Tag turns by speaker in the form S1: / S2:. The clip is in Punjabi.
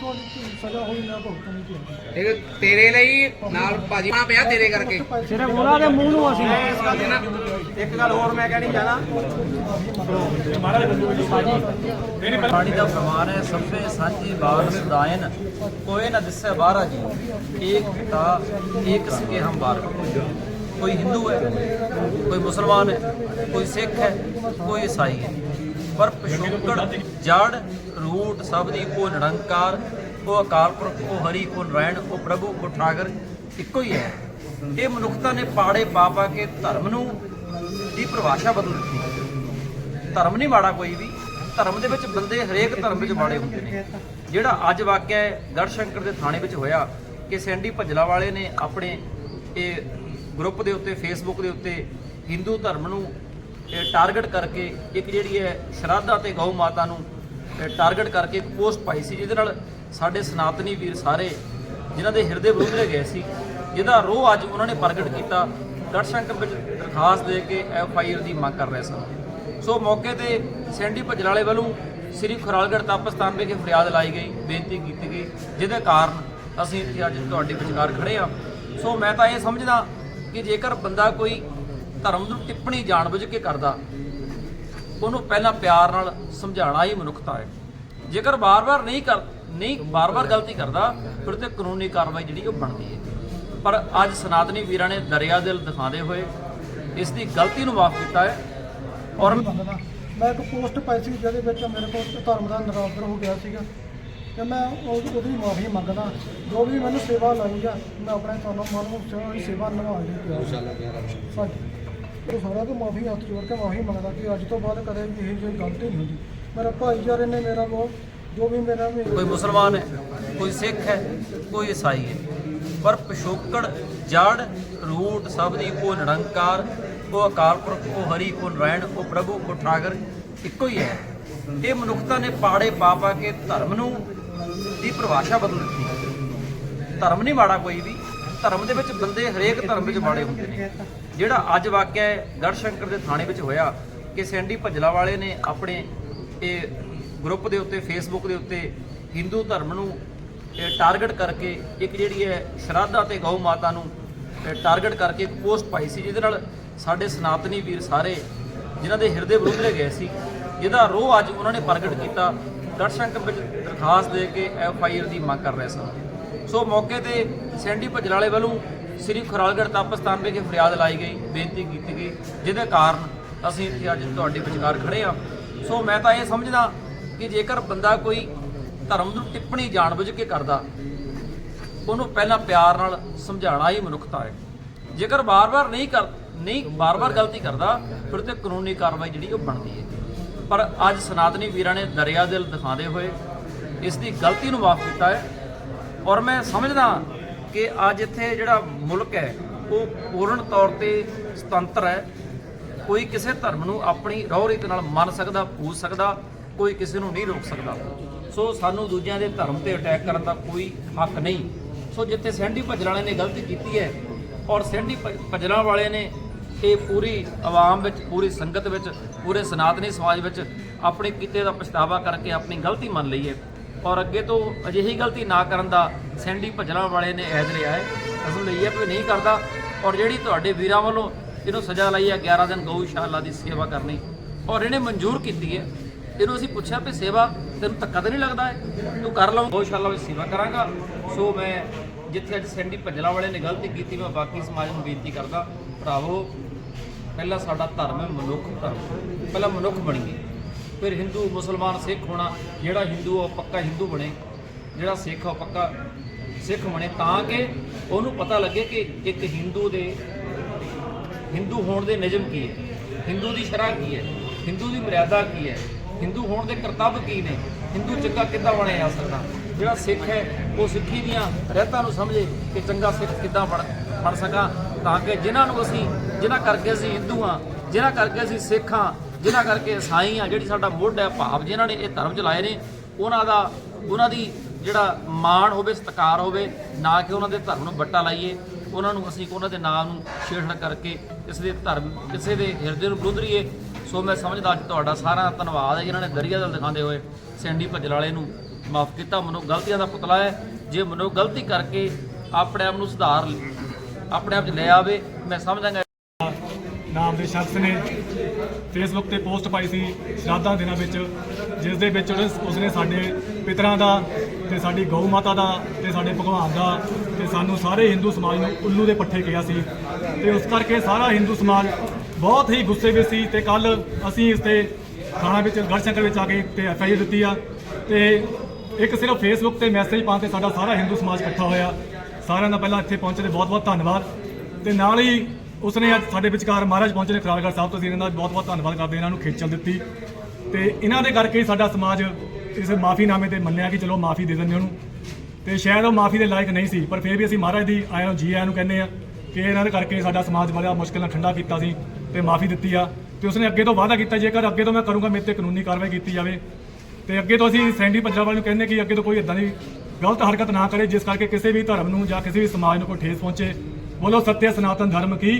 S1: ਤੋਂ ਸਜ਼ਾ ਹੋਈ ਮੈਂ ਭੁਗਤਣੀ ਚਾਹੀਦੀ
S2: ਇਹ ਤੇਰੇ ਲਈ ਨਾਲ ਭਾਜੀ ਆ ਪਿਆ ਤੇਰੇ ਕਰਕੇ।
S1: ਸਿਰਫ ਉਹਨਾਂ ਦੇ ਮੂੰਹ ਨੂੰ ਅਸੀਂ।
S2: ਇੱਕ ਗੱਲ ਹੋਰ ਮੈਂ ਕਹਿਣੀ ਚਾਹਣਾ।
S3: ਪਾਣੀ ਦਾ ਪ੍ਰਮਾਣ ਹੈ ਸਭੇ ਸਾਂਝੀ ਬਾਤ ਸਦਾਇਨ। ਕੋਏ ਨਾ ਦਿਸੇ ਬਾਹਰਾ ਜੀ। ਏਕ ਪਿਤਾ ਏਕ ਸਕੇ ਹਮ ਬਾਰ ਕੋਈ ਹਿੰਦੂ ਹੈ ਕੋਈ ਮੁਸਲਮਾਨ ਹੈ ਕੋਈ ਸਿੱਖ ਹੈ ਕੋਈ ਈਸਾਈ ਹੈ। ਪਰ ਪਿਛੋਕੜ ਜੜ ਰੂਟ ਸਭ ਦੀ ਕੋ ਨਿਰੰਕਾਰ, ਉਹ ਅਕਾਲ ਪੁਰਖ, ਉਹ ਹਰੀ, ਉਹ ਨਰਾਇਣ, ਉਹ ਪ੍ਰਭੂ, ਉਹ ਠਾਗਰ, ਇੱਕੋ ਹੀ ਹੈ। ਇਹ ਮਨੁੱਖਤਾ ਨੇ ਪਾੜੇ ਪਾ ਪਾ ਕੇ ਧਰਮ ਨੂੰ ਦੀ ਪਰਿਭਾਸ਼ਾ ਬਦਲ ਦਿੱਤੀ। ਧਰਮ ਨਹੀਂ ਮਾੜਾ ਕੋਈ ਵੀ। ਧਰਮ ਦੇ ਵਿੱਚ ਬੰਦੇ ਹਰੇਕ ਧਰਮ ਵਿੱਚ ਮਾੜੇ ਹੁੰਦੇ ਨੇ। ਜਿਹੜਾ ਅੱਜ ਵਾਕਿਆ ਹੈ ਗੜਸ਼ੰਕਰ ਦੇ ਥਾਣੇ ਵਿੱਚ ਹੋਇਆ ਕਿ ਸੈਂਡੀ ਭੱਜਲਾ ਵਾਲੇ ਨੇ ਆਪਣੇ ਇਹ ਗਰੁੱਪ ਦੇ ਉੱਤੇ ਫੇਸਬੁੱਕ ਦੇ ਉੱਤੇ ਹਿੰਦੂ ਧਰਮ ਨੂੰ ਟਾਰਗੇਟ ਕਰਕੇ ਇੱਕ ਜਿਹੜੀ ਹੈ ਸ਼ਰਾਧਾ ਤੇ ਗਊ ਮਾਤਾ ਨੂੰ ਟਾਰਗੇਟ ਕਰਕੇ ਇੱਕ ਪੋਸਟ ਪਾਈ ਸੀ, ਜਿਹਦੇ ਨਾਲ ਸਾਡੇ ਸਨਾਤਨੀ ਵੀਰ ਸਾਰੇ ਜਿਨ੍ਹਾਂ ਦੇ ਹਿਰਦੇ ਵਿਰੁੱਧ ਗਏ ਸੀ, ਜਿਹਦਾ ਰੋਹ ਅੱਜ ਉਹਨਾਂ ਨੇ ਪ੍ਰਗਟ ਕੀਤਾ। ਗੜਸ਼ੰਕਰ ਵਿੱਚ ਦਰਖਾਸਤ ਦੇ ਕੇ ਐਫ ਆਈ ਆਰ ਦੀ ਮੰਗ ਕਰ ਰਹੇ ਸਨ। ਸੋ ਮੌਕੇ ਤੇ ਸੈਂਡੀ ਭਜਲਾਲੇ ਵੱਲੋਂ ਸ੍ਰੀ ਖੁਰਾਲਗੜ੍ਹ ਤਪਸਥਾਨ ਵਿਖੇ ਫਰਿਆਦ ਲਾਈ ਗਈ, ਬੇਨਤੀ ਕੀਤੀ ਗਈ, ਜਿਹਦੇ ਕਾਰਨ ਅਸੀਂ ਇੱਥੇ ਅੱਜ ਤੁਹਾਡੇ ਵਿਚਕਾਰ ਖੜੇ ਹਾਂ। ਸੋ ਮੈਂ ਤਾਂ ਇਹ ਸਮਝਦਾ ਕਿ ਜੇਕਰ ਬੰਦਾ ਕੋਈ ਧਰਮ ਨੂੰ ਟਿੱਪਣੀ ਜਾਣਬੁੱਝ ਕੇ ਕਰਦਾ ਉਹਨੂੰ ਪਹਿਲਾਂ ਪਿਆਰ ਨਾਲ ਸਮਝਾਉਣਾ ਹੀ ਮਨੁੱਖਤਾ ਹੈ। ਜੇਕਰ ਬਾਰ-ਬਾਰ ਨਹੀਂ ਕਰ ਨਹੀਂ ਬਾਰ-ਬਾਰ ਗਲਤੀ ਕਰਦਾ ਫਿਰ ਤੇ ਕਾਨੂੰਨੀ ਕਾਰਵਾਈ ਜਿਹੜੀ ਉਹ ਬਣਦੀ ਹੈ। ਪਰ ਅੱਜ ਸਨਾਤਨੀ ਵੀਰਾਂ ਨੇ ਦਰਿਆ ਦਿਲ ਦਿਖਾਉਂਦੇ ਹੋਏ ਇਸ ਦੀ ਗਲਤੀ ਨੂੰ ਮਾਫ ਕੀਤਾ ਹੈ ਔਰ
S1: ਮੰਗਦਾ ਮੈਂ ਇੱਕ ਪੋਸਟ ਪਾਈ ਸੀ ਜਿਹਦੇ ਵਿੱਚ ਮੇਰੇ ਕੋਲ ਧਰਮ ਦਾ ਨਿਰਾਦਰ ਹੋ ਗਿਆ ਸੀਗਾ। ਤੇ ਮੈਂ ਉਹ- ਉਹਦੀ ਮਾਫੀ ਮੰਗਦਾ ਜੋ ਵੀ ਮੈਨੂੰ ਸੇਵਾ ਲਾਈ ਆ ਮੈਂ ਆਪਣੇ ਤੁਹਾਨੂੰ ਮਨ ਨੂੰ ਸੇਵਾ ਦੀ ਨਿਭਾਉਣ ਲਈ ਤਿਆਰ ਹਾਂ। ਸਾਡੀ ਸਾਰਿਆਂ ਤੋਂ ਮਾਫੀ ਹੱਥ ਜੋੜ ਕੇ ਮਾਫੀ ਮੰਗਦਾ ਕਿ ਅੱਜ ਤੋਂ ਬਾਅਦ ਕਦੇ ਵੀ ਇਹ ਜਿਹੀ ਗਲਤੀ ਨਹੀਂ ਹੁੰਦੀ। ਮੇਰੇ ਭਾਈਚਾਰੇ ਨੇ ਮੇਰਾ ਬਹੁਤ, ਜੋ ਵੀ ਮੇਰਾ ਵੀ
S3: ਕੋਈ ਮੁਸਲਮਾਨ ਹੈ, ਕੋਈ ਸਿੱਖ ਹੈ, ਕੋਈ ਈਸਾਈ ਹੈ। ਪਰ ਪਿਛੋਕੜ, ਜੜ, ਰੂਟ ਸਭ ਦੀ ਕੋ ਨਿਰੰਕਾਰ ਕੋ ਅਕਾਲ ਪੁਰਖ ਕੋ ਹਰੀ ਕੋ ਨਰਾਇਣ ਕੋ ਪ੍ਰਭੂ ਕੋ ਠਾਕਰ ਇੱਕੋ ਹੀ ਹੈ। ਇਹ ਮਨੁੱਖਤਾ ਨੇ ਪਾੜੇ ਪਾ ਪਾ ਕੇ ਧਰਮ ਨੂੰ ਦੀ ਪਰਿਭਾਸ਼ਾ ਬਦਲ ਦਿੱਤੀ। ਧਰਮ ਨਹੀਂ ਮਾੜਾ ਕੋਈ ਵੀ। ਧਰਮ ਦੇ ਵਿੱਚ ਬੰਦੇ ਹਰੇਕ ਧਰਮ ਵਿੱਚ ਮਾੜੇ ਹੁੰਦੇ ਨੇ। ਜਿਹੜਾ ਅੱਜ ਵਾਕਿਆ ਹੈ ਗੜਸ਼ੰਕਰ ਦੇ ਥਾਣੇ ਵਿੱਚ ਹੋਇਆ, ਕਿ ਸੈਂਡੀ ਭੱਜਲਾ ਵਾਲੇ ਨੇ ਆਪਣੇ ਇਹ ਗਰੁੱਪ ਦੇ ਉੱਤੇ ਫੇਸਬੁੱਕ ਦੇ ਉੱਤੇ ਹਿੰਦੂ ਧਰਮ ਨੂੰ ਟਾਰਗੇਟ ਕਰਕੇ ਇੱਕ ਜਿਹੜੀ ਹੈ ਸ਼ਰਾਧਾ ਤੇ ਗਊ ਮਾਤਾ ਨੂੰ ਟਾਰਗੇਟ ਕਰਕੇ ਇੱਕ ਪੋਸਟ ਪਾਈ ਸੀ, ਜਿਹਦੇ ਨਾਲ ਸਾਡੇ ਸਨਾਤਨੀ ਵੀਰ ਸਾਰੇ ਜਿਨ੍ਹਾਂ ਦੇ ਹਿਰਦੇ ਵਿਰੁੱਧ ਗਏ ਸੀ, ਜਿਹਦਾ ਰੋਹ ਅੱਜ ਉਹਨਾਂ ਨੇ ਪ੍ਰਗਟ ਕੀਤਾ। ਗੜਸ਼ੰਕਰ ਵਿੱਚ ਦਰਖਾਸਤ ਦੇ ਕੇ ਐਫ ਆਈ ਆਰ ਦੀ ਮੰਗ ਕਰ ਰਹੇ ਸਨ। ਸੋ ਮੌਕੇ ਤੇ ਸੈਂਡੀ ਭਜਲਾਲੇ ਵੱਲੋਂ ਸ੍ਰੀ ਖੁਰਾਲਗੜ੍ਹ ਤਪਸਥਾਨ ਵਿਖੇ ਫਰਿਆਦ ਲਾਈ ਗਈ, ਬੇਨਤੀ ਕੀਤੀ ਗਈ, ਜਿਹਦੇ ਕਾਰਨ ਅਸੀਂ ਇੱਥੇ ਅੱਜ ਤੁਹਾਡੇ ਵਿਚਕਾਰ ਖੜੇ ਹਾਂ। ਸੋ ਮੈਂ ਤਾਂ ਇਹ ਸਮਝਦਾ ਕਿ ਜੇਕਰ ਬੰਦਾ ਕੋਈ ਧਰਮ ਨੂੰ ਟਿੱਪਣੀ ਜਾਣਬੁੱਝ ਕੇ ਕਰਦਾ, ਉਹਨੂੰ ਪਹਿਲਾਂ ਪਿਆਰ ਨਾਲ ਸਮਝਾਉਣਾ ਹੀ ਮਨੁੱਖਤਾ ਹੈ। ਜੇਕਰ ਬਾਰ-ਬਾਰ ਨਹੀਂ ਕਰ ਨਹੀਂ ਬਾਰ-ਬਾਰ ਗਲਤੀ ਕਰਦਾ, ਫਿਰ ਤੇ ਕਾਨੂੰਨੀ ਕਾਰਵਾਈ ਜਿਹੜੀ ਉਹ ਬਣਦੀ ਹੈ। ਪਰ ਅੱਜ ਸਨਾਤਨੀ ਵੀਰਾਂ ਨੇ ਦਰਿਆ ਦਿਲ ਦਿਖਾਉਂਦੇ ਹੋਏ ਇਸ ਦੀ ਗਲਤੀ ਨੂੰ ਮਾਫ ਕੀਤਾ ਹੈ। ਔਰ ਮੈਂ ਸਮਝਦਾ ਕਿ ਅੱਜ ਇੱਥੇ ਜਿਹੜਾ ਮੁਲਕ ਹੈ, ਉਹ ਪੂਰਨ ਤੌਰ ਤੇ ਸੁਤੰਤਰ ਹੈ। ਕੋਈ ਕਿਸੇ ਧਰਮ ਨੂੰ ਆਪਣੀ ਰੋਹ ਰੀਤ ਨਾਲ ਮੰਨ ਸਕਦਾ, ਪੂਜ ਸਕਦਾ, ਕੋਈ ਕਿਸੇ ਨੂੰ ਨਹੀਂ ਰੋਕ ਸਕਦਾ। ਸੋ ਸਾਨੂੰ ਦੂਜਿਆਂ ਦੇ ਧਰਮ ਤੇ ਅਟੈਕ ਕਰਨ ਦਾ ਕੋਈ ਹੱਕ ਨਹੀਂ। ਸੋ ਜਿੱਥੇ ਸੈਂਡੀ ਭੱਜਣ ਵਾਲੇ ਨੇ ਗਲਤੀ ਕੀਤੀ ਹੈ ਔਰ ਸੈਂਡੀ ਭੱਜਣ ਵਾਲੇ ਨੇ ਇਹ ਪੂਰੀ ਆਵਾਮ ਵਿੱਚ, ਪੂਰੀ ਸੰਗਤ ਵਿੱਚ, ਪੂਰੇ ਸਨਾਤਨੀ ਸਮਾਜ ਵਿੱਚ ਆਪਣੇ ਕੀਤੇ ਦਾ ਪਛਤਾਵਾ ਕਰਕੇ ਆਪਣੀ ਗਲਤੀ ਮੰਨ ਲਈ ਹੈ। ਔਰ ਅੱਗੇ ਤੋਂ ਅਜਿਹੀ ਗਲਤੀ ਨਾ ਕਰਨ ਦਾ ਸੈਂਡੀ ਭੱਜਣਾ ਵਾਲੇ ਨੇ ਐਦ ਲਿਆ ਹੈ। ਅਸਲ ਲਈ ਹੈ ਕਿ ਨਹੀਂ ਕਰਦਾ ਔਰ ਜਿਹੜੀ ਤੁਹਾਡੇ ਵੀਰਾਂ ਵੱਲੋਂ ਇਹਨੂੰ ਸਜ਼ਾ ਲਈ ਹੈ 11 ਦਿਨ ਗਊਸ਼ਾਲਾ ਦੀ ਸੇਵਾ ਕਰਨੀ। ਔਰ ਇਹਨੇ ਮਨਜ਼ੂਰ ਕੀਤੀ ਹੈ। ਇਹਨੂੰ ਅਸੀਂ ਪੁੱਛਿਆ ਵੀ ਸੇਵਾ ਤੈਨੂੰ ਧੱਕਾ ਤਾਂ ਨਹੀਂ ਲੱਗਦਾ ਹੈ? ਤੂੰ ਕਰ ਲਵਾਂ ਗਊਸ਼ਾਲਾ ਵਿੱਚ ਸੇਵਾ ਕਰਾਂਗਾ। ਸੋ ਮੈਂ ਜਿੱਥੇ ਅੱਜ ਸੈਂਡੀ ਭੱਜਣਾ ਵਾਲੇ ਨੇ ਗਲਤੀ ਕੀਤੀ, ਮੈਂ ਬਾਕੀ ਸਮਾਜ ਨੂੰ ਬੇਨਤੀ ਕਰਦਾ, ਭਰਾਵੋ, ਪਹਿਲਾਂ ਸਾਡਾ ਧਰਮ ਹੈ ਮਨੁੱਖ ਧਰਮ। ਪਹਿਲਾਂ ਮਨੁੱਖ ਬਣੀਏ ਫਿਰ ਹਿੰਦੂ, ਮੁਸਲਮਾਨ, ਸਿੱਖ ਹੋਣਾ, ਜਿਹੜਾ ਹਿੰਦੂ ਉਹ ਪੱਕਾ ਹਿੰਦੂ ਬਣੇ। ਜਿਹੜਾ ਸਿੱਖ ਆ ਉਹ ਪੱਕਾ ਸਿੱਖ ਬਣੇ। ਤਾਂ ਕਿ ਉਹਨੂੰ ਪਤਾ ਲੱਗੇ ਕਿ ਇੱਕ ਹਿੰਦੂ ਦੇ ਹਿੰਦੂ ਹੋਣ ਦੇ ਨਿਯਮ ਕੀ ਹੈ? ਹਿੰਦੂ ਦੀ ਸ਼ਰ੍ਹਾ ਕੀ ਹੈ? ਹਿੰਦੂ ਦੀ ਮਰਿਆਦਾ ਕੀ ਹੈ? ਹਿੰਦੂ ਹੋਣ ਦੇ ਕਰਤੱਵ ਕੀ ਨੇ? ਹਿੰਦੂ ਚੰਗਾ ਕਿੱਦਾਂ ਬਣਿਆ ਜਾ ਸਕਦਾ? ਜਿਹੜਾ ਸਿੱਖ ਹੈ, ਉਹ ਸਿੱਖੀ ਦੀਆਂ ਰਹਿਤਾਂ ਨੂੰ ਸਮਝੇ ਕਿ ਚੰਗਾ ਸਿੱਖ ਕਿੱਦਾਂ ਬਣ ਬਣ ਸਕਾਂ। ਤਾਂ ਕਿ ਜਿਨ੍ਹਾਂ ਨੂੰ ਅਸੀਂ, ਜਿਨ੍ਹਾਂ ਕਰਕੇ ਅਸੀਂ ਹਿੰਦੂ ਹਾਂ, ਜਿਨ੍ਹਾਂ ਕਰਕੇ ਅਸੀਂ ਸਿੱਖ ਹਾਂ ਜਿਨ੍ਹਾਂ ਕਰਕੇ ਈਸਾਈ ਆ ਜਿਹੜੀ ਸਾਡਾ ਮੁੱਢ ਹੈ, ਭਾਵ ਜਿਨ੍ਹਾਂ ਨੇ ਇਹ ਧਰਮ ਚਲਾਏ ਨੇ, ਉਹਨਾਂ ਦਾ, ਉਹਨਾਂ ਦੀ ਜਿਹੜਾ ਮਾਣ ਹੋਵੇ, ਸਤਿਕਾਰ ਹੋਵੇ, ਨਾ ਕਿ ਉਹਨਾਂ ਦੇ ਧਰਮ ਨੂੰ ਬੱਟਾ ਲਾਈਏ, ਉਹਨਾਂ ਨੂੰ ਅਸੀਂ ਉਹਨਾਂ ਦੇ ਨਾਮ ਨੂੰ ਛੇੜਛਾੜ ਕਰਕੇ ਕਿਸੇ ਦੇ ਧਰਮ, ਕਿਸੇ ਦੇ ਹਿਰਦੇ ਨੂੰ ਵਿਰੁੱਧ ਸੋ ਮੈਂ ਸਮਝਦਾ ਅੱਜ ਤੁਹਾਡਾ ਸਾਰਾ ਧੰਨਵਾਦ ਹੈ, ਜਿਨ੍ਹਾਂ ਨੇ ਦਰਿਆ ਦਲ ਦਿਖਾਉਂਦੇ ਹੋਏ ਸੈਂਡੀ ਭੱਜਲ ਵਾਲੇ ਨੂੰ ਮਾਫ ਕੀਤਾ। ਮਨੁੱਖ ਗਲਤੀਆਂ ਦਾ ਪੁਤਲਾ ਹੈ। ਜੇ ਮਨੁੱਖ ਗਲਤੀ ਕਰਕੇ ਆਪਣੇ ਆਪ ਨੂੰ ਸੁਧਾਰ, ਆਪਣੇ ਆਪ 'ਚ ਲੈ ਆਵੇ, ਮੈਂ ਸਮਝਾਂਗਾ
S4: ਨਾਮ ਦੇ ਸ਼ਖਸ ਨੇ ਫੇਸਬੁੱਕ ਤੇ ਪੋਸਟ ਪਾਈ ਸੀ ਸ਼ਰਾਧਾਂ ਦਿਨਾਂ ਵਿੱਚ, ਜਿਸ ਦੇ ਵਿੱਚ ਉਸਨੇ ਸਾਡੇ ਪਿਤਰਾਂ ਦਾ ਤੇ ਸਾਡੀ ਗਊ ਮਾਤਾ ਦਾ ਤੇ ਸਾਡੇ ਭਗਵਾਨ ਦਾ ਤੇ ਸਾਨੂੰ ਸਾਰੇ ਹਿੰਦੂ ਸਮਾਜ ਨੂੰ ਉੱਲੂ ਦੇ ਪੱਠੇ ਕਿਹਾ ਸੀ। ਤੇ ਉਸ ਕਰਕੇ ਸਾਰਾ ਹਿੰਦੂ ਸਮਾਜ ਬਹੁਤ ਹੀ ਗੁੱਸੇ ਵਿੱਚ ਸੀ ਤੇ ਕੱਲ ਅਸੀਂ ਇਸ ਤੇ ਥਾਣਾ ਵਿੱਚ ਗੜਸ਼ੰਕਰ ਵਿੱਚ ਆ ਕੇ ਤੇ ਐਫ ਆਈ ਆਰ ਦਿੱਤੀ ਆ। ਤੇ ਇੱਕ ਸਿਰਫ ਫੇਸਬੁੱਕ ਤੇ ਮੈਸੇਜ ਪਾਉਣ ਤੇ ਸਾਡਾ ਸਾਰਾ ਹਿੰਦੂ ਸਮਾਜ ਇਕੱਠਾ ਹੋਇਆ। ਸਾਰਿਆਂ ਦਾ ਪਹਿਲਾਂ ਇੱਥੇ ਪਹੁੰਚੇ ਦੇ ਬਹੁਤ ਬਹੁਤ ਧੰਨਵਾਦ। ਤੇ ਨਾਲ ਹੀ ਉਸਨੇ ਅੱਜ ਸਾਡੇ ਵਿਚਕਾਰ ਮਹਾਰਾਜ ਪਹੁੰਚੇ ਨੇ ਖਰਾਲਗੜ੍ਹ ਸਾਹਿਬ ਤੋਂ। ਅਸੀਂ ਇਹਨਾਂ ਦਾ ਬਹੁਤ ਬਹੁਤ ਧੰਨਵਾਦ ਕਰਦੇ ਹਾਂ। ਇਹਨਾਂ ਨੂੰ ਖੇਚਲ ਦਿੱਤੀ। ਤੇ ਇਹਨਾਂ ਦੇ ਕਰਕੇ ਸਾਡਾ ਸਮਾਜ ਇਸ ਮਾਫੀਨਾਮੇ ਤੇ ਮੰਨਿਆ ਕਿ ਚਲੋ ਮਾਫੀ ਦੇ ਦਿੰਦੇ ਉਹਨੂੰ। ਤੇ ਸ਼ਾਇਦ ਉਹ ਮਾਫੀ ਦੇ ਲਾਇਕ ਨਹੀਂ ਸੀ, ਪਰ ਫਿਰ ਵੀ ਅਸੀਂ ਮਹਾਰਾਜ ਦੀ ਆਇਆਂ ਨੂੰ ਜੀ ਆਇਆਂ ਨੂੰ ਕਹਿੰਦੇ ਆ ਕਿ ਇਹਨਾਂ ਦੇ ਕਰਕੇ ਸਾਡਾ ਸਮਾਜ ਬੜਾ ਮੁਸ਼ਕਿਲ ਨਾਲ ਠੰਡਾ ਕੀਤਾ ਸੀ ਤੇ ਮਾਫੀ ਦਿੱਤੀ ਆ। ਤੇ ਉਸਨੇ ਅੱਗੇ ਤੋਂ ਵਾਅਦਾ ਕੀਤਾ, ਜੇਕਰ ਅੱਗੇ ਤੋਂ ਮੈਂ ਕਰੂੰਗਾ, ਮੇਰੇ ਤੇ ਕਾਨੂੰਨੀ ਕਾਰਵਾਈ ਕੀਤੀ ਜਾਵੇ। ਤੇ ਅੱਗੇ ਤੋਂ ਅਸੀਂ ਸੈਂਡੀ ਪੰਜਾਬ ਨੂੰ ਕਹਿੰਦੇ ਕਿ ਅੱਗੇ ਤੋਂ ਕੋਈ ਇਦਾਂ ਦੀ ਗਲਤ ਹਰਕਤ ਨਾ ਕਰੇ, ਜਿਸ ਕਰਕੇ ਕਿਸੇ ਵੀ ਧਰਮ ਨੂੰ ਜਾਂ ਕਿਸੇ ਵੀ ਸਮਾਜ ਨੂੰ ਕੋਈ ਠੇਸ ਪਹੁੰਚੇ। ਬੋਲੋ ਸੱਤਿਆ ਸਨਾਤਨ ਧਰਮ ਕੀ?